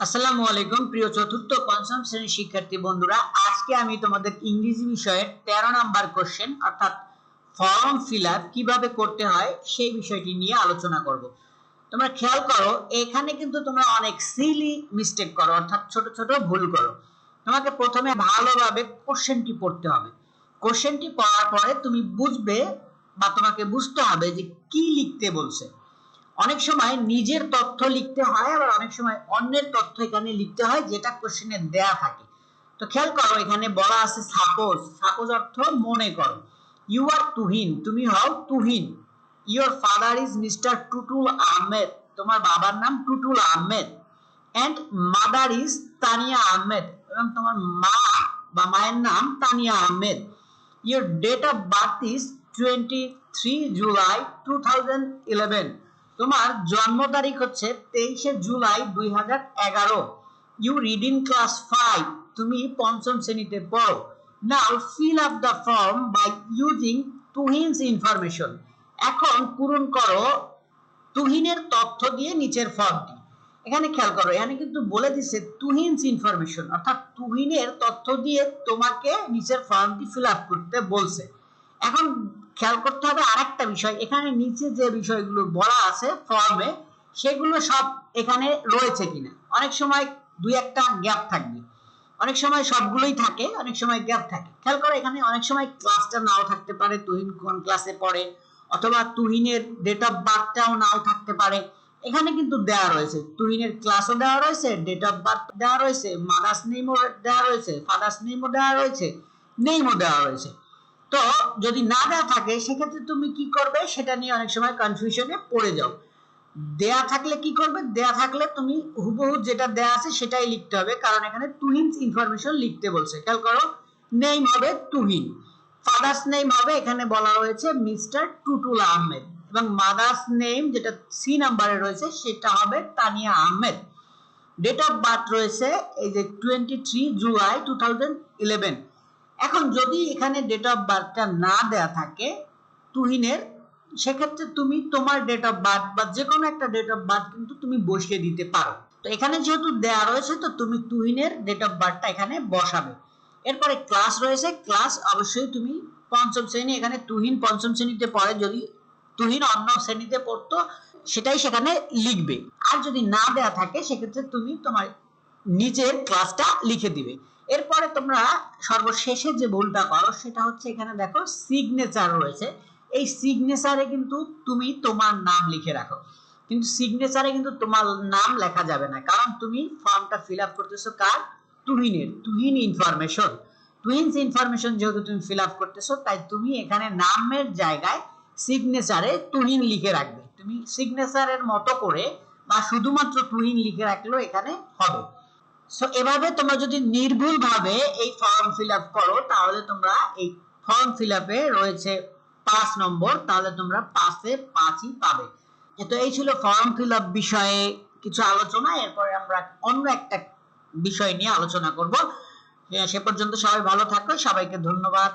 আসসালামু আলাইকুম, প্রিয় চতুর্থ, পঞ্চম শ্রেণির শিক্ষার্থী বন্ধুরা। আজকে আমি তোমাদের ইংরেজি বিষয়ের তেরো নাম্বার কোশ্চেন অর্থাৎ ফর্ম ফিল কীভাবে করতে হয়, সেই বিষয়টি নিয়ে আলোচনা করব। তোমরা খেয়াল করো, এখানে কিন্তু তোমরা অনেক সিলি মিস্টেক করো, অর্থাৎ ছোট ছোট ভুল করো। তোমাকে প্রথমে ভালোভাবে কোশ্চেনটি পড়তে হবে। কোশ্চেনটি পড়ার পরে তুমি বুঝবে বা তোমাকে বুঝতে হবে যে কি লিখতে বলছে। অনেক সময় নিজের তথ্য লিখতে হয়, আবার অনেক সময় অন্যের তথ্য এখানে লিখতে হয়, যেটা কোশ্চেনে দেয়া থাকে। তো খেয়াল করো, এখানে বলা আছে সাপোজ সাপোজ অর্থ মনে করো। ইউ আর তুহিন, তুমি হও Tuhin. Your father is mister Tutul Ahmed. তোমার বাবার নাম Tutul Ahmed. And mother is Tania Ahmed. এবং তোমার মা বা মায়ের নাম Tania Ahmed. Your date of birth is twenty three July two thousand eleven তোমার জন্ম তারিখ হচ্ছে তেইশে জুলাই দুই হাজার এগারো। You read in class five তুমি পঞ্চম শ্রেণীতে পড়ো। Now fill up the form by using Tuhin's information এখন পূরণ করো তুহিনের তথ্য দিয়ে নিচের ফর্মটি। এখানে খেয়াল করো, এখানে কিন্তু বলে দিচ্ছে তুহিনস ইনফরমেশন অর্থাৎ তুহিনের তথ্য দিয়ে তোমাকে নিচের ফর্মটি ফিল আপ করতে বলছে। এখন খেয়াল করতে হবে আরেকটা বিষয়। এখানে নিচে যে বিষয়গুলো বলা আছে ফর্মে সেগুলো সব এখানে রয়েছে কিনা। অনেক সময় দুই একটা গ্যাপ থাকবে। অনেক সময় সবগুলোই থাকে, অনেক সময় গ্যাপ থাকে। খেয়াল করো এখানে অনেক সময় ক্লাসটা নাও থাকতে পারে, তুহিন কোন ক্লাসে পড়ে, অথবা তুহিনের ডেট অফ বার্থটাও নাও থাকতে পারে। এখানে কিন্তু দেওয়া রয়েছে, তুহিনের ক্লাসও দেওয়া রয়েছে ডেট অফ বার্থ দেওয়া রয়েছে মাদার্স নেমও দেওয়া রয়েছে ফাদার্স নেমও দেওয়া রয়েছে নেমও দেওয়া রয়েছে। তো যদি না দেওয়া থাকে, সেক্ষেত্রে তুমি কি করবে? সেটা নিয়ে অনেক সময় কনফিউশনে পড়ে যাও। দেয়া থাকলে কি করবে? দেয়া থাকলে তুমি হুবহু যেটা দেয়া আছে সেটাই লিখতে হবে। কারণ এখানে তুহিনস ইনফরমেশন লিখতে বলছে। খেয়াল করো নেম হবে তুহিন। ফাদার্স নেম হবে, এখানে বলা হয়েছে মিস্টার টুটুল আহমেদ। এবং মাদার্স নেম যেটা সি নাম্বারে রয়েছে, সেটা হবে Tania Ahmed. Date of birth রয়েছে এই যে টোয়েন্টি থ্রি জুলাই টু এখন যদি এখানে ডেট অফ বার্থটা না দেয়া থাকে, তুহিনের, সেক্ষেত্রে তুমি তোমার ডেট অফ বার্থ বা যে কোনো একটা ডেট অফ বার্থ কিন্তু তুমি বসিয়ে দিতে পারো। তো এখানে যেহেতু দেয়া রয়েছে, তো তুমি তুহিনের ডেট অফ বার্থটা এখানে বসাবে। এরপরে ক্লাস রয়েছে ক্লাস অবশ্যই তুমি পঞ্চম শ্রেণি, এখানে তুহিন পঞ্চম শ্রেণীতে পড়ে। যদি তুহিন অন্য শ্রেণীতে পড়তো, সেটাই সেখানে লিখবে। আর যদি না দেয়া থাকে, সেক্ষেত্রে তুমি তোমার নিজের ক্লাসটা লিখে দিবে। এরপরে তোমরা সর্বশেষে যে ভুলটা করো সেটা হচ্ছে এখানে দেখো সিগনেচার রয়েছে। এই সিগনেচারে কিন্তু তুমি তোমার নাম লিখে রাখো। কিন্তু সিগনেচারে কিন্তু তোমার নাম লেখা যাবে না। কারণ তুমি ফর্মটা ফিল আপ করতেছো কার? তুহিনের। তুহিন ইনফরমেশন তুহিনস ইনফরমেশন যেহেতু তুমি ফিল আপ করতেছো, তাই তুমি এখানে নামের জায়গায় সিগনেচারে তুহিন লিখে রাখবে। তুমি সিগনেচারের মতো করে বা শুধুমাত্র তুহিন লিখে রাখলেও এখানে হবে। সো এভাবে তোমরা যদি নির্ভুল ভাবে এই ফর্ম ফিল আপ করো, তাহলে তোমরা এই ফর্ম ফিল আপে রয়েছে পাঁচ নম্বর, তাহলে তোমরা পাঁচে পাঁচই পাবে। তো এই ছিল ফর্ম ফিল আপ বিষয়ে কিছু আলোচনা, এরপরে আমরা অন্য একটা বিষয় নিয়ে আলোচনা করব। সে পর্যন্ত সবাই ভালো থাকো, সবাইকে ধন্যবাদ।